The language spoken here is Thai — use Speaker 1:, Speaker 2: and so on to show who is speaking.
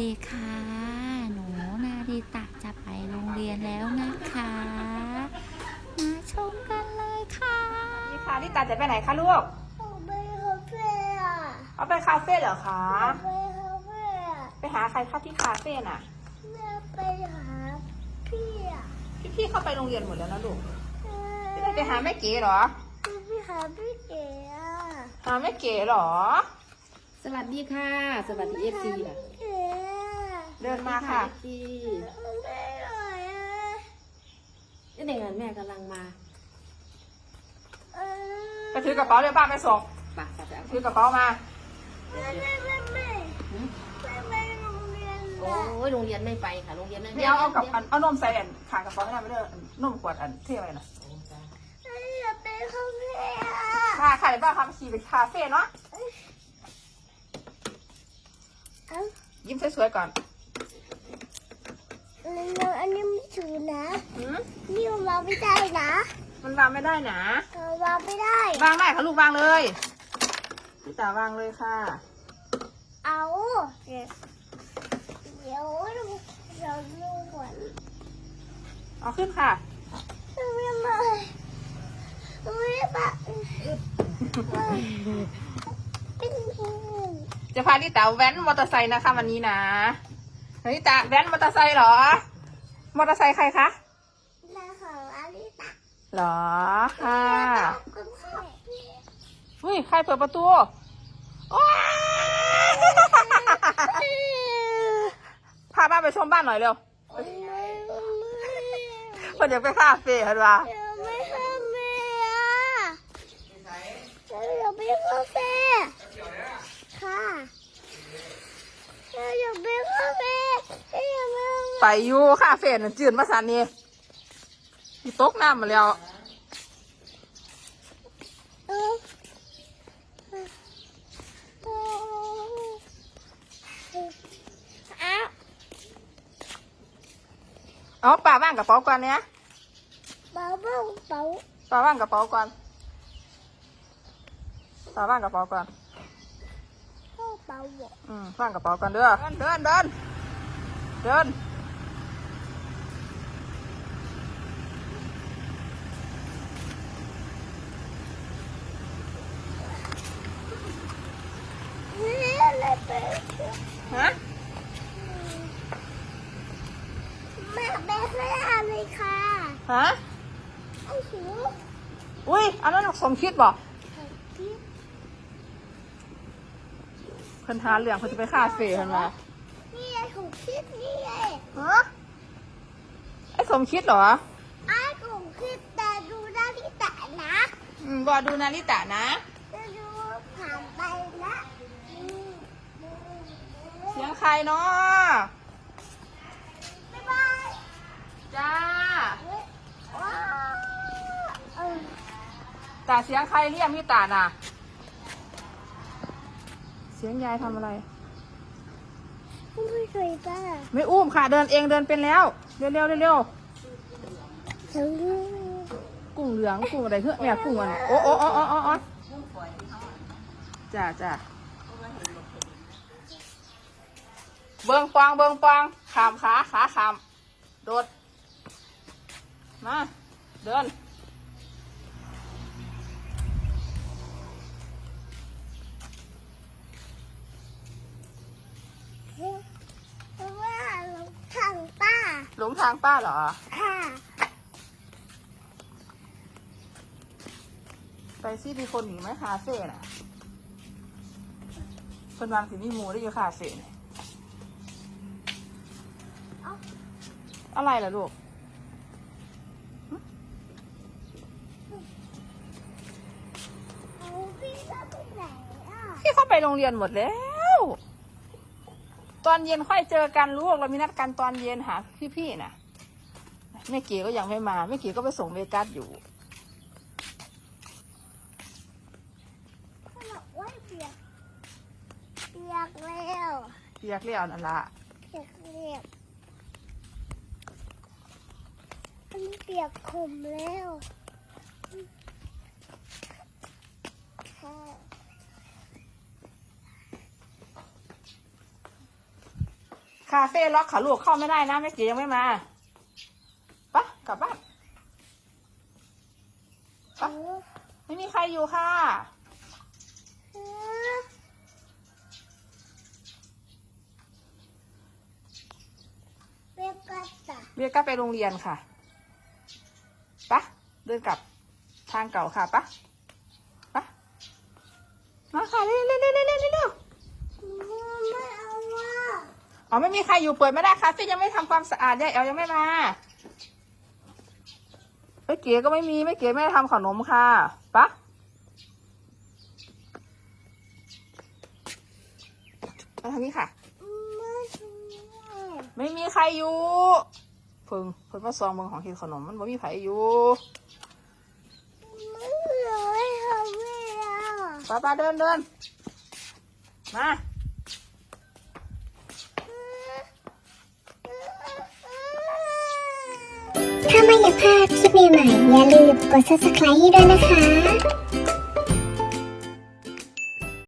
Speaker 1: ดีค่ะ หนูนาริตะจะไปโรงเรียนแล้วนะคะ มาชมกันเลยค่ะ
Speaker 2: นี่ค่ะลิตาจะไปไหนคะลูก
Speaker 3: ไปคาเฟ่อะ
Speaker 2: เอาไปคาเฟ่เหรอคะ
Speaker 3: ไปคาเฟ่อะ
Speaker 2: ไปหาใครคะที่คาเฟ่น่ะ
Speaker 3: แม่ไปหาพี่อะ
Speaker 2: พี่ๆเข้าไปโรงเรียนหมดแล้วนะลูก
Speaker 3: เอ
Speaker 2: พี่ไปหาแม่เก๋เหรอ
Speaker 3: ไปหาพี่เก๋อะ
Speaker 2: หาแม่เก๋เหรอ
Speaker 4: สวัสดีค่ะ สวัสดีเอฟซีค่ะ
Speaker 3: พี่ เก๋อะ
Speaker 2: เดินมาค่ะ
Speaker 4: เอฟซี
Speaker 3: ไม่หน่อยอะ
Speaker 4: นี่เด็กแม่กำลังมา
Speaker 3: เอ
Speaker 2: ไปถือกระเป๋าเดี๋ยวป้าไปส่ง
Speaker 4: ปะปะไปเอา
Speaker 2: ถือกระเป๋ามา
Speaker 3: ไม่ไม่ไม่ไม่ไม่ไปโรงเรียน
Speaker 4: โอ้
Speaker 3: อะ
Speaker 4: ยโรงเรียนไม่ไปค่ะโรงเรียนไม่
Speaker 2: เดี๋ยวเอากับอันเอานมใส่อันขางกระเป๋าให้ได้ไม่ได้อันนมขวดอันเท่ไว้น่ะ
Speaker 3: ไม่อยากไปคาเฟ่อะ
Speaker 2: ค่ะค่ะเดี๋ยวป้าพาไปขี่ไปคาเฟ่เนาะ
Speaker 3: เอ้า
Speaker 2: ยิ้มสวยๆก่อน
Speaker 3: แล้วอันนี้มันถือนะ
Speaker 2: หืม
Speaker 3: นี่มันวางไม่ได้นะ
Speaker 2: มันวางไม่ได้นะ
Speaker 3: เออวางไม่ได้
Speaker 2: วางได้ค่ะลูกวางเลยลิตาวางเลยค่ะ
Speaker 3: เอาเดี๋ยวเดี๋ยวเราดูก่อน
Speaker 2: เอาขึ้นค่ะ
Speaker 3: ไม่มาไม่มาเป็น
Speaker 2: จะพาลิตาแว้นมอเตอร์ไซค์นะคะวันนี้นะ ลิตาแว้นมอเตอร์ไซค์เหรอ มอเตอร์ไซค์ใครคะ
Speaker 3: หน้าของอาริตะ
Speaker 2: เหรอค่ะ
Speaker 3: คุณพ่อ
Speaker 2: อุ้ยใครเปิดประตูว้ายพาบ้านไปชมบ้านหน่อยเร็วคนอยากไปคาเฟ่เห็นปะ
Speaker 3: ไม่คาเฟ่อะเราอยากไปคาเฟ่ค่ะเราอยากไปคาเฟ่เราอยาก ไป
Speaker 2: ไปอยู่คาเฟ่น่ะจืดมาสันนี่ที่ตกน้ำมาแล้ว
Speaker 3: เอออ้าว
Speaker 2: เอาป่าว่างกระเป๋าก่อนเนี่ย
Speaker 3: เบาเบาเบา
Speaker 2: ป่าว่างกระเป๋าก่อนป่าว่างกระเป๋าก่อน
Speaker 3: เบาเบา
Speaker 2: อืมว่างกระเป๋าก่อนเด้อเดินเดินเดินเดิน
Speaker 3: นี่อะไรไป
Speaker 2: ฮะ
Speaker 3: แม่แม่เคยอ่านเลยค่ะ
Speaker 2: ฮะ
Speaker 3: ไอ้หู
Speaker 2: อุ้ยอันนั้นสมคิดบ่
Speaker 3: ที่
Speaker 2: เพิ่นหาเรื่องเพิ่นจะไปคาเฟ่เพิ่นมา
Speaker 3: นี่ไอ้หูคิดนี่ไง
Speaker 2: ฮะไอ้สมคิดเหรอ
Speaker 3: ไอ้หูคิดแต่ดูได้ที่แต่นะ
Speaker 2: อืมบอดูนาริตะนะ
Speaker 3: จะดูผ่านไปนะอืม
Speaker 2: เสียงใครเนาะ
Speaker 3: บ๊ายบาย
Speaker 2: จ้า
Speaker 3: เฮ้ยว้าวเออ
Speaker 2: ตาเสียงใครเรียกพี่ตาน่ะ เสียงยายทำอะไร
Speaker 3: ไม่เคยป้า
Speaker 2: ไม่อุ้มค่ะ เดินเองเดินเป็นแล้ว เร็วเร็วเร็วเร็ว
Speaker 3: ถึง
Speaker 2: กุ้งเหลืองกุ้งอะไรเพื่อเนี่ยกุ้งอันโอ้โอ้โอ้โอ้โอ้โอ้จ้าจ้า เบิงปองเบิงปองขามขาขาขามโดด มา เดิน
Speaker 3: ว่าเราทางป้า
Speaker 2: หลงทางป้าเหรอ
Speaker 3: ค่ะ
Speaker 2: ไปซิมีคนหนีไหมคาเฟ่น่ะคนวางสิมีหมูได้อยู่คาเฟ่เนี่ย อะไรล่ะลูก
Speaker 3: เอาพี่จะไปไหนอะ
Speaker 2: พี่เข้าไปโรงเรียนหมดแล้ว ตอนเย็นค่อยเจอกันลูกเรามีนัดกันตอนเย็นหาพี่ๆน่ะแม่เก๋ก็ยังไม่มาแม่เก๋ก็ไปส่งเวกัสอยู่
Speaker 3: เขาบอกว่าเปียกเปียกแล้ว
Speaker 2: เรียกเรียกนั่นละ
Speaker 3: เปียกเรียกมัน เปียกขมแล้วค่ะ
Speaker 2: คาเฟ่ล็อกขาลูกเข้าไม่ได้นะแม่เก๋ยังไม่มาปะกลับบ้านปะไม่มีใครอยู่ค่ะ
Speaker 3: เรียกกัตตา
Speaker 2: เรียกกลับไปโรงเรียนค่ะปะ เดินกลับทางเก่าค่ะปะปะมาค่ะเร็วเร็วเร็วเร็วเร็วเร็ว
Speaker 3: ไม่เอาว่า
Speaker 2: อ๋อไม่มีใครอยู่เปิดไม่ได้คาเฟ่ยังไม่ทำความสะอาดยายแอลยังไม่มาไม่เก๋ก็ไม่มีไม่เก๋ไม่ได้ทำขนมค่ะปะมาทางนี้ค่ะ
Speaker 3: ไม่ใช่
Speaker 2: ไม่มีใครอยู่เพิ่งเพิ่งมาซองเมืองของกินขนมมันบ่มีใครอยู่
Speaker 3: ไม่เลยค่ะไม่เอา
Speaker 2: ป้าป้าเดินเดินมา
Speaker 3: ถ้าไม่อยากพลาดคลิปใหม่ๆอย่าลืมกด subscribe ให้ด้วยนะคะ